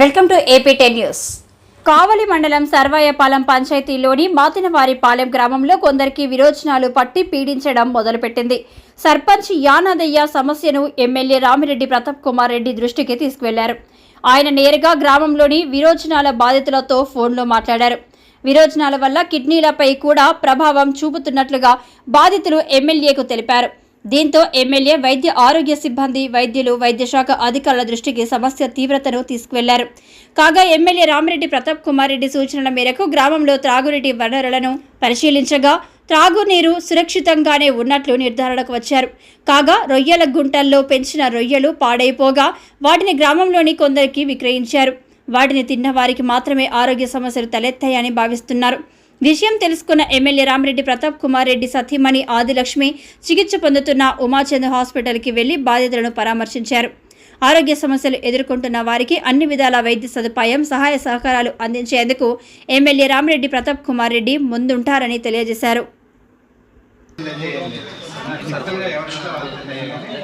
Welcome to AP ten news. Kavali మండలం సర్వాయపాలెం పంచాయతీలోని మాతినవారిపాలెం గ్రామంలో కొందరికి విరోచనాలు పట్టి పీడించడం మొదలుపెట్టింది. సర్పంచ్ యానాదయ్య సమస్యను ఎమ్మెల్యే రామిరెడ్డి ప్రతాప్ కుమార్ రెడ్డి దృష్టికి తీసుకువెళ్ళారు. ఆయన నేరుగా గ్రామంలోని విరోచనాల బాధితులతో ఫోన్లో మాట్లాడారు. విరోచనాల వల్ల కిడ్నీలపై కూడా ప్రభావం చూపుతున్నట్లుగా బాధితులు ఎమ్మెల్యేకు తెలిపారు. దీంతో ఎమ్మెల్యే వైద్య ఆరోగ్య సిబ్బంది వైద్యులు వైద్యశాఖ అధికారుల దృష్టికి సమస్య తీవ్రతను తీసుకువెళ్ళారు. కాగా ఎమ్మెల్యే రామిరెడ్డి ప్రతాప్ కుమార్ రెడ్డి సూచనల మేరకు గ్రామంలో త్రాగునీటి వనరులను పరిశీలించగా త్రాగునీరు సురక్షితంగానే ఉన్నట్లు నిర్ధారణకు వచ్చారు. కాగా రొయ్యల గుంటల్లో పెంచిన రొయ్యలు పాడైపోగా వాటిని గ్రామంలోని కొందరికి విక్రయించారు. వాటిని తిన్న వారికి మాత్రమే ఆరోగ్య సమస్యలు తలెత్తాయని భావిస్తున్నారు. విషయం తెలుసుకున్న ఎమ్మెల్యే రామిరెడ్డి ప్రతాప్ కుమార్ రెడ్డి సతీమణి ఆదిలక్ష్మి చికిత్స పొందుతున్న ఉమాచంద్ హాస్పిటల్కి వెళ్ళి బాధితులను పరామర్శించారు. ఆరోగ్య సమస్యలు ఎదుర్కొంటున్న వారికి అన్ని విధాల వైద్య సదుపాయం సహాయ సహకారాలు అందించేందుకు ఎమ్మెల్యే రామిరెడ్డి ప్రతాప్ కుమార్ రెడ్డి ముందుంటారని తెలియజేశారు.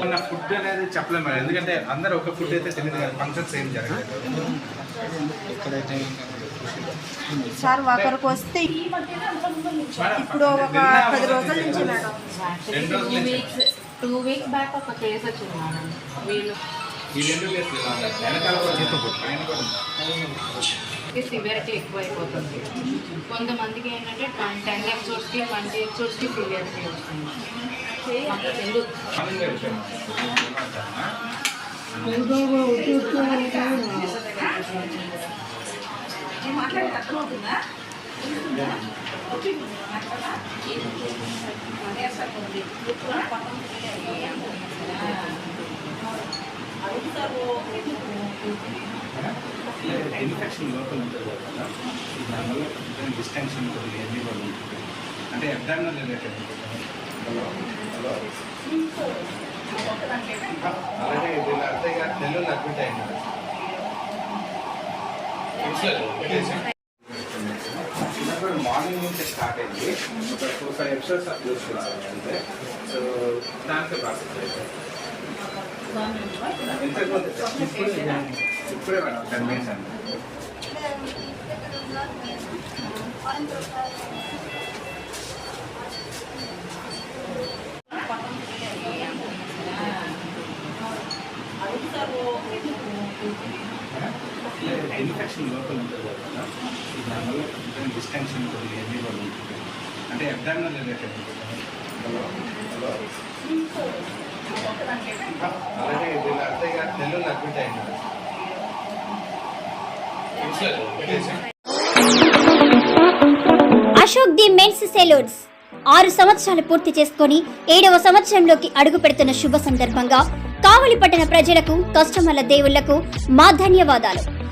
మన ఫుడ్ అనేది చెప్పలేము ఎందుకంటే అందరూ ఒక ఫుడ్ అయితే తెలియదు ఫంక్షన్స్ ఏం జరగదు. సార్ ఒకరికి వస్తే ఇప్పుడు ఒక పది రోజుల నుంచి madam. Two. Weeks two weeks back ఒక కేసు వచ్చింది మేడం. వీళ్ళు. సివియరిటీ ఎక్కువ అయిపోతుంది కొంతమందికి ఏంటంటే టెన్ ఎపిసోడ్స్కి ట్వంటీ ఎపిసోడ్స్కి సివియరిటీ వస్తుంది. ఎందుకు మార్నింగ్ వెళ్ళిపోయాము. ఇన్ఫెక్షన్ లోపల ఉంటుంది కదా. దానివల్ల డిస్టెన్షన్ ఉంటుంది ఎన్ని కూడా ఉంటుంది. అంటే అబ్డామినల్ రిలేటెడ్ అలాగే వీళ్ళ అత్తయ్య గారు నెల్లూరు అడ్మిట్ అయినారు చిన్నప్పుడు మార్నింగ్ నుంచి స్టార్ట్ అయింది ఒక ఫోర్ ఫైవ్ ఎపిసోడ్స్ అప్ చూసుకున్నాను అంతే సో దానికి ప్రాసెస్ అయిపోయింది ఇంతకుముందు ఇప్పుడే ఇప్పుడే మేడం టెన్ మినిట్స్ అండి ఇన్ఫెక్షన్ లోపల ఉంటుంది కదా. దానివల్ల డిస్టెన్షన్ ఉంటుంది ఎన్ని కూడా అంటే అబ్డామినల్ రిలేటెడ్ అలాగే వీళ్ళ అత్తయ్య గారు నెల్లూరు అడ్మిట్ అయినారు. Ashok the men's salons. ఆరు సంవత్సరాలు పూర్తి చేసుకొని ఏడవ సంవత్సరంలోకి అడుగు పెడుతున్న శుభ సందర్భంగా కావలి పట్టణ ప్రజలకు కస్టమర్ల దేవుళ్ళకు మా ధన్యవాదాలు.